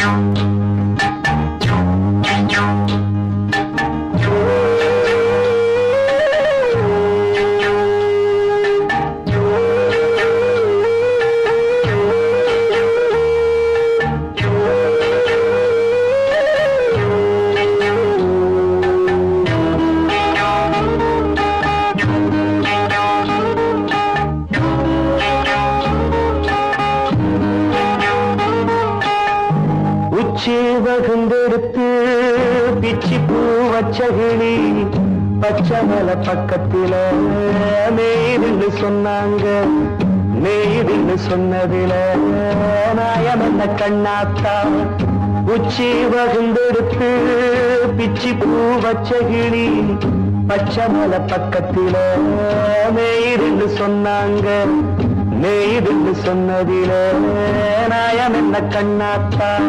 உச்சி உச்சி பிச்சி பூ வச்சகிளி பச்சை மலை பக்கத்தில மேயிருந்து சொன்னாங்க. மேயிருந்து சொன்னதில நாயம் என்ன கண்ணாத்தான்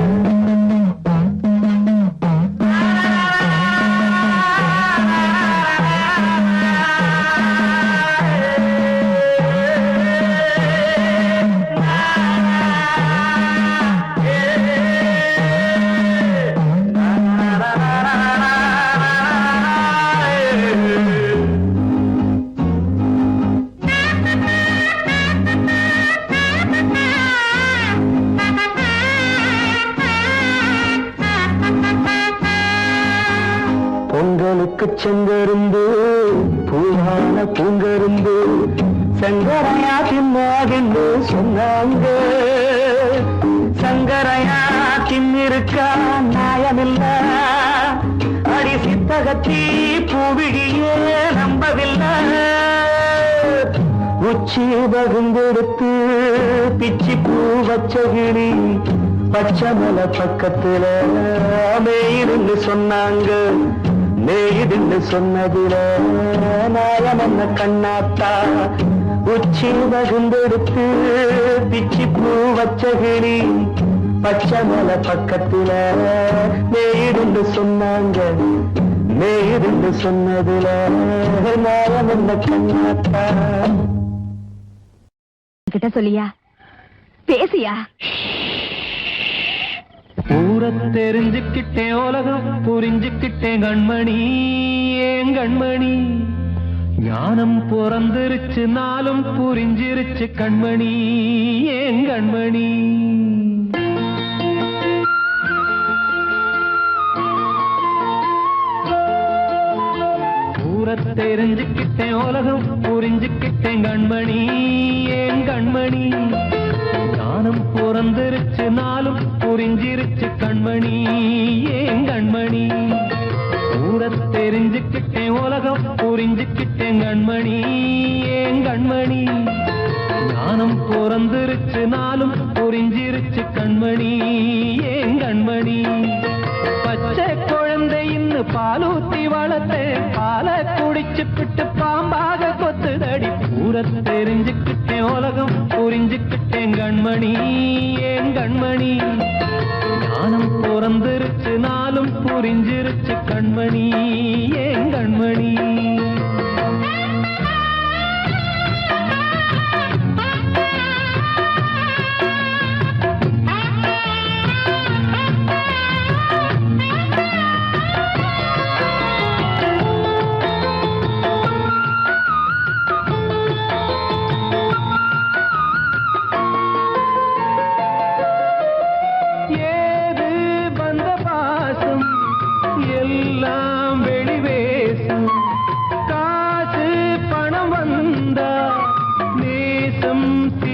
பூவிழியே நம்பவில்லை. உச்சி வகுந்தெடுத்து பிச்சி பூ வச்ச கிளி பச்சை பக்கத்துல மேயிருந்து சொன்னாங்க. மேயிருந்து சொன்னதில நாயமன்ன கண்ணாத்தா. உச்சி வகுந்தெடுத்து பிச்சி பூ வச்ச கிளி பச்சை மலை பக்கத்துல மேயிருந்து சொன்னாங்க. மேயிருந்து சொன்னதுல நாயம் என்ன கண்ணாத்தா. கிட்ட சொல்லியா? பேசியா? ஊர தெரிஞ்சுக்கிட்டேன் உலகம் புரிஞ்சுக்கிட்டேன் கண்மணி ஏன் கண்மணி? ஞானம் பிறந்திருச்சு நாளும் புரிஞ்சிருச்சு கண்மணி ஏன் கண்மணி? ஊர தெரிஞ்சுக்கிட்டேன் உலகம் புரிஞ்சுக்கிட்டேன் கண்மணி. ஏன் கண்மணி? ஞானம் பிறந்திருச்சு நாளும் புரிஞ்சிருச்சு கண்மணி. ஏன் கண்மணி? கூட தெரிஞ்சுக்கிட்டேன் உலகம் புரிஞ்சுக்கிட்டேன் கண்மணி. ஏன் கண்மணி? ஞானம் பிறந்திருச்சு நாளும் புரிஞ்சிருச்சு கண்மணி. ஏன் கண்மணி? பச்சை குழந்தை இன்னு பாலூத்தி வளர்த்த பிட்டு பாம்பாக கொத்துதடி. ஊரை தெரிஞ்சுக்கிட்டேன் உலகம் புரிஞ்சுக்கிட்டேன் கண்மணி ஏன் கண்மணி? ஞானம் பிறந்திருச்சு நாளும் புரிஞ்சிருச்சு கண்மணி ஏன் கண்மணி?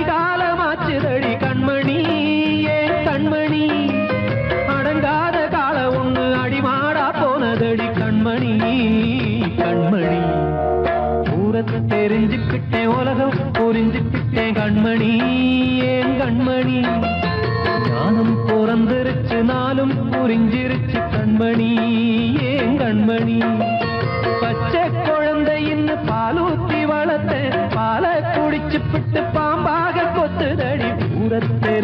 தின்னும் கண்மணி ஏன் கண்மணி. அடங்காத கால ஒண்ணு அடிமாடா போனதடி கண்மணி கண்மணி. ஊரத்தை தெரிஞ்சுக்கிட்டேன் உலகம் புரிஞ்சுக்கிட்டேன் கண்மணி ஏன் கண்மணி. ஞானம் பிறந்திருச்சு நாளும் புரிஞ்சிருச்சு கண்மணி.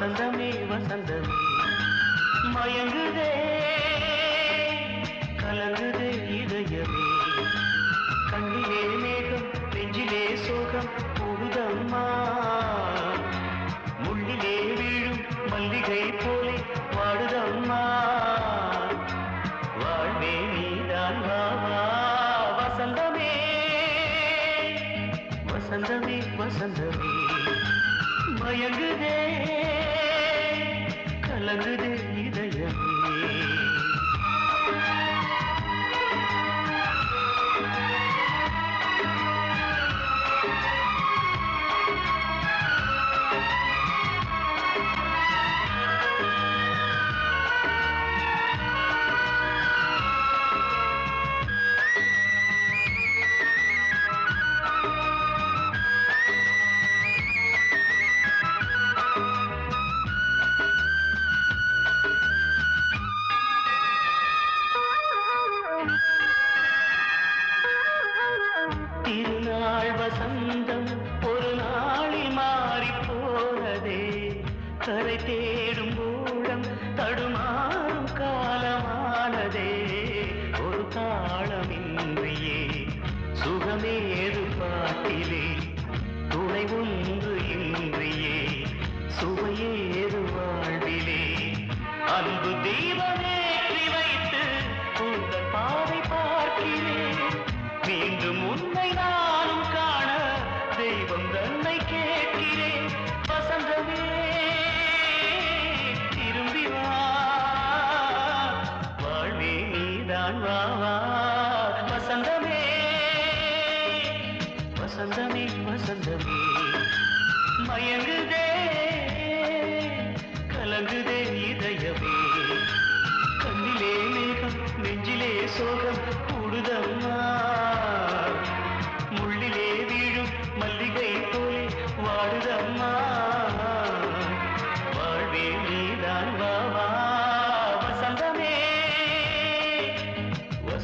வசந்தமே வசந்தமே. மயங்குதே கலங்குதே இதயமே. கண்ணிலே மேகம் நெஞ்சிலே சோகம் கூடுதம்மா முள்ளிலே வீழும் மல்லிகை போலே வாடுதம்மா. வாழ்வே நீதான் வா வசந்தமே. வசந்தமே வசந்தமே. மயங்குதே கலங்குதே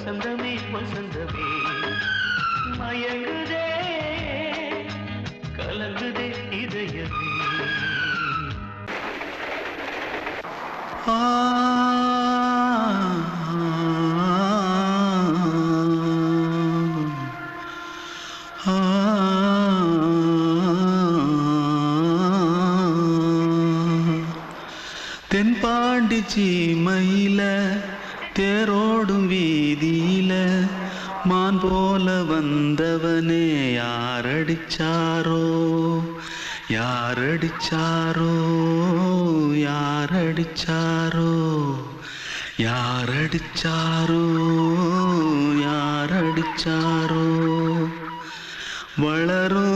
வசந்தமே வசந்தமே. மயங்குதே கலங்குதே இதயமே. ஆ யாரடிச்சாரோ வளரும்.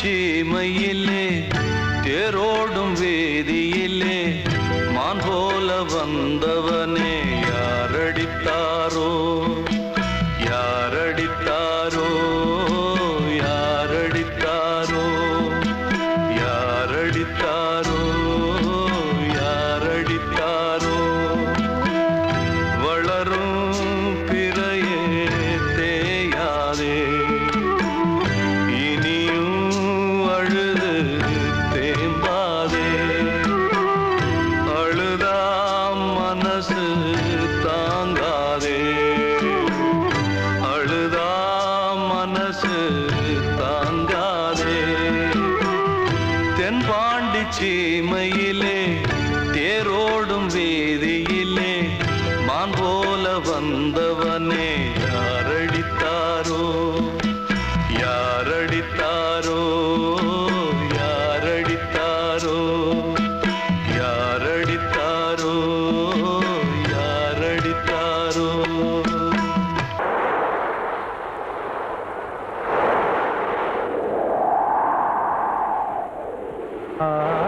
చేమయ్య Ah.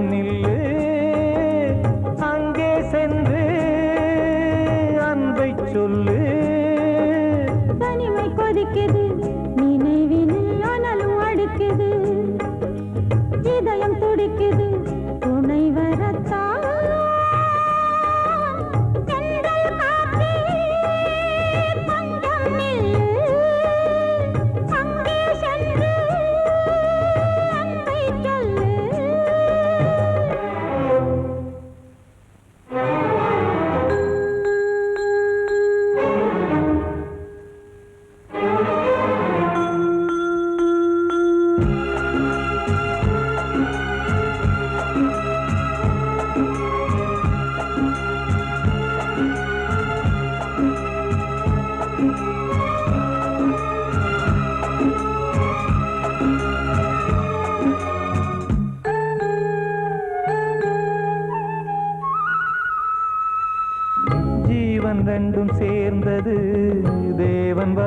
நில்லு. அங்கே சென்று அன்பை சொல்லு. தனிமை கொதிக்குது.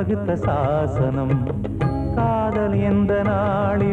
வகுத்த சாசனம். காதல் எந்த நாளில்